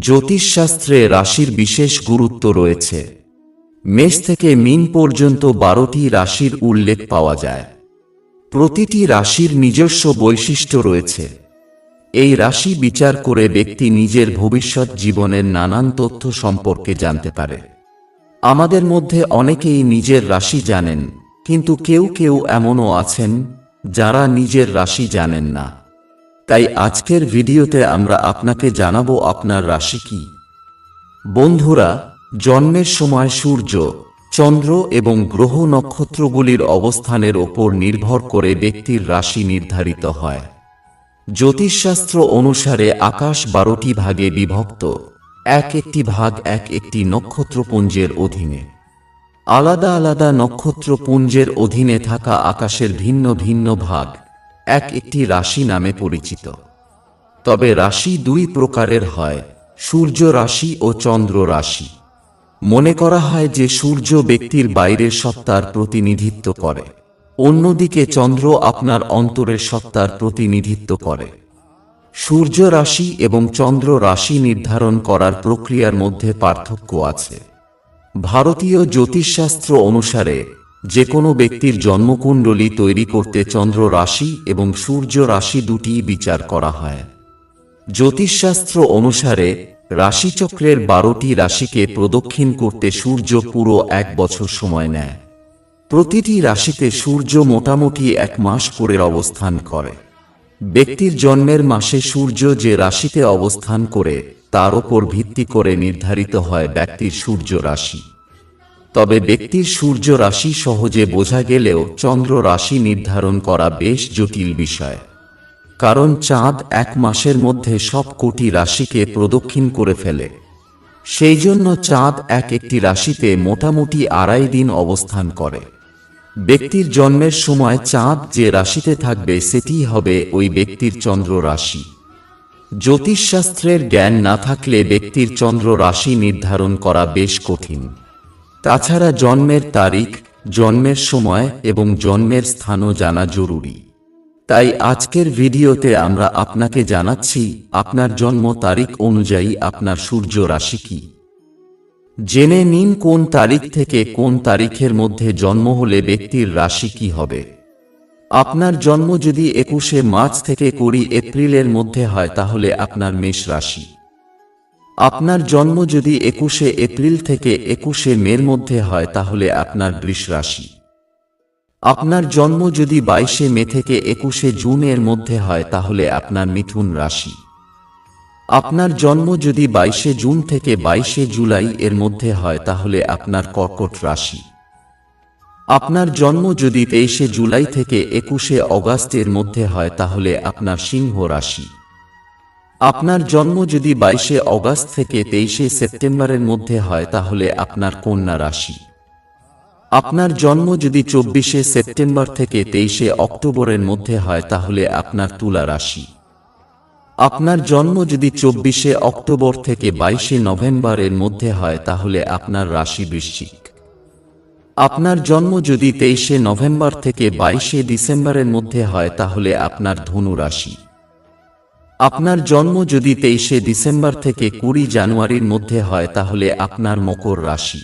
জ্যোতিষশাস্ত্রে রাশির বিশেষ গুরুত্ব রয়েছে। মেষ থেকে মিন পর্যন্ত বারোটি রাশির উল্লেখ পাওয়া যায়। প্রতিটি রাশির নিজস্ব বৈশিষ্ট্য রয়েছে। এই রাশি বিচার করে ব্যক্তি নিজের ভবিষ্যৎ জীবনের নানান তথ্য সম্পর্কে জানতে পারে। আমাদের মধ্যে অনেকেই নিজের রাশি জানেন, কিন্তু কেউ কেউ এমনও আছেন, যারা নিজের রাশি জানেন না। তাই আজকের ভিডিওতে আমরা আপনাকে জানাব আপনার রাশি কি। বন্ধুরা, জন্মের সময় সূর্য, চন্দ্র এবং গ্রহ নক্ষত্রগুলির অবস্থানের ওপর নির্ভর করে ব্যক্তির রাশি নির্ধারিত হয়। জ্যোতিষশাস্ত্র অনুসারে আকাশ বারোটি ভাগে বিভক্ত, এক একটি ভাগ এক একটি নক্ষত্রপুঞ্জের অধীনে। আলাদা আলাদা নক্ষত্রপুঞ্জের অধীনে থাকা আকাশের ভিন্ন ভিন্ন ভাগ এক একটি রাশি নামে পরিচিত। তবে রাশি দুই প্রকারের হয়, সূর্য রাশি ও চন্দ্র রাশি। মনে করা হয় যে সূর্য ব্যক্তির বাইরের সত্তার প্রতিনিধিত্ব করে। অন্যদিকে চন্দ্র আপনার অন্তরের সত্তার প্রতিনিধিত্ব করে। সূর্য রাশি এবং চন্দ্র রাশি নির্ধারণ করার প্রক্রিয়ার মধ্যে পার্থক্য আছে। ভারতীয় জ্যোতিষশাস্ত্র অনুসারে যে কোনো ব্যক্তির জন্মকুণ্ডলী তৈরি করতে চন্দ্র রাশি এবং সূর্য রাশি দুটি বিচার করা হয়। জ্যোতিষশাস্ত্র অনুসারে, রাশিচক্রের বারোটি রাশিকে প্রদক্ষিণ করতে সূর্য পুরো এক বছর সময় নেয়। প্রতিটি রাশিতে সূর্য মোটামুটি এক মাস করে অবস্থান করে। ব্যক্তির জন্মের মাসে সূর্য যে রাশিতে অবস্থান করে, তার ওপর ভিত্তি করে নির্ধারিত হয় ব্যক্তির সূর্য রাশি। তবে ব্যক্তির সূর্য রাশি সহজে বোঝা গেলেও চন্দ্র রাশি নির্ধারণ করা বেশ জটিল বিষয়। কারণ চাঁদ এক মাসের মধ্যে সব কোটি রাশিকে প্রদক্ষিণ করে ফেলে। সেই জন্য চাঁদ এক একটি রাশিতে মোটামুটি আড়াই দিন অবস্থান করে। ব্যক্তির জন্মের সময় চাঁদ যে রাশিতে থাকবে সেটি হবে ওই ব্যক্তির চন্দ্র রাশি। জ্যোতিষশাস্ত্রের জ্ঞান না থাকলে ব্যক্তির চন্দ্র রাশি নির্ধারণ করা বেশ কঠিন। তাছাড়া জন্মের তারিখ, জন্মের সময় এবং জন্মের স্থানও জানা জরুরি। তাই আজকের ভিডিওতে আমরা আপনাকে জানাচ্ছি, আপনার জন্ম তারিখ অনুযায়ী আপনার সূর্য রাশি কি। জেনে নিন কোন তারিখ থেকে কোন তারিখের মধ্যে জন্ম হলে ব্যক্তির রাশি কি হবে। আপনার জন্ম যদি একুশে মার্চ থেকে কুড়ি এপ্রিলের মধ্যে হয় তাহলে আপনার মেষ রাশি। আপনার জন্ম যদি একুশে এপ্রিল থেকে একুশে মের মধ্যে হয়, তাহলে আপনার বৃষ রাশি। আপনার জন্ম যদি বাইশে মে থেকে একুশে জুনের মধ্যে হয়, তাহলে আপনার মিথুন রাশি। আপনার জন্ম যদি বাইশে জুন থেকে বাইশে জুলাই এর মধ্যে হয়, তাহলে আপনার কর্কট রাশি। আপনার জন্ম যদি তেইশে জুলাই থেকে একুশে অগাস্টের মধ্যে হয়, তাহলে আপনার সিংহ রাশি। আপনার জন্ম যদি বাইশে অগাস্ট থেকে তেইশে সেপ্টেম্বরের মধ্যে হয়, তাহলে আপনার কন্যা রাশি। আপনার জন্ম যদি চব্বিশে সেপ্টেম্বর থেকে তেইশে অক্টোবরের মধ্যে হয়, তাহলে আপনার তুলা রাশি। আপনার জন্ম যদি চব্বিশে অক্টোবর থেকে বাইশে নভেম্বরের মধ্যে হয়, তাহলে আপনার রাশি বৃশ্চিক। আপনার জন্ম যদি তেইশে নভেম্বর থেকে বাইশে ডিসেম্বরের মধ্যে হয়, তাহলে আপনার ধনু রাশি। আপনার জন্ম যদি তেইশে ডিসেম্বর থেকে কুড়ি জানুয়ারির মধ্যে হয়, তাহলে আপনার মকর রাশি।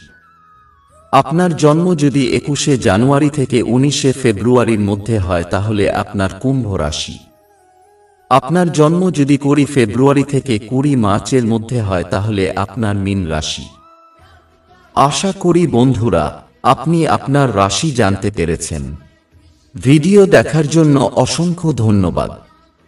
আপনার জন্ম যদি একুশে জানুয়ারি থেকে উনিশে ফেব্রুয়ারির মধ্যে হয়, তাহলে আপনার কুম্ভ রাশি। আপনার জন্ম যদি কুড়ি ফেব্রুয়ারি থেকে কুড়ি মার্চের মধ্যে হয়, তাহলে আপনার মিন রাশি। আশা করি বন্ধুরা, আপনি আপনার রাশি জানতে পেরেছেন। ভিডিও দেখার জন্য অসংখ্য ধন্যবাদ।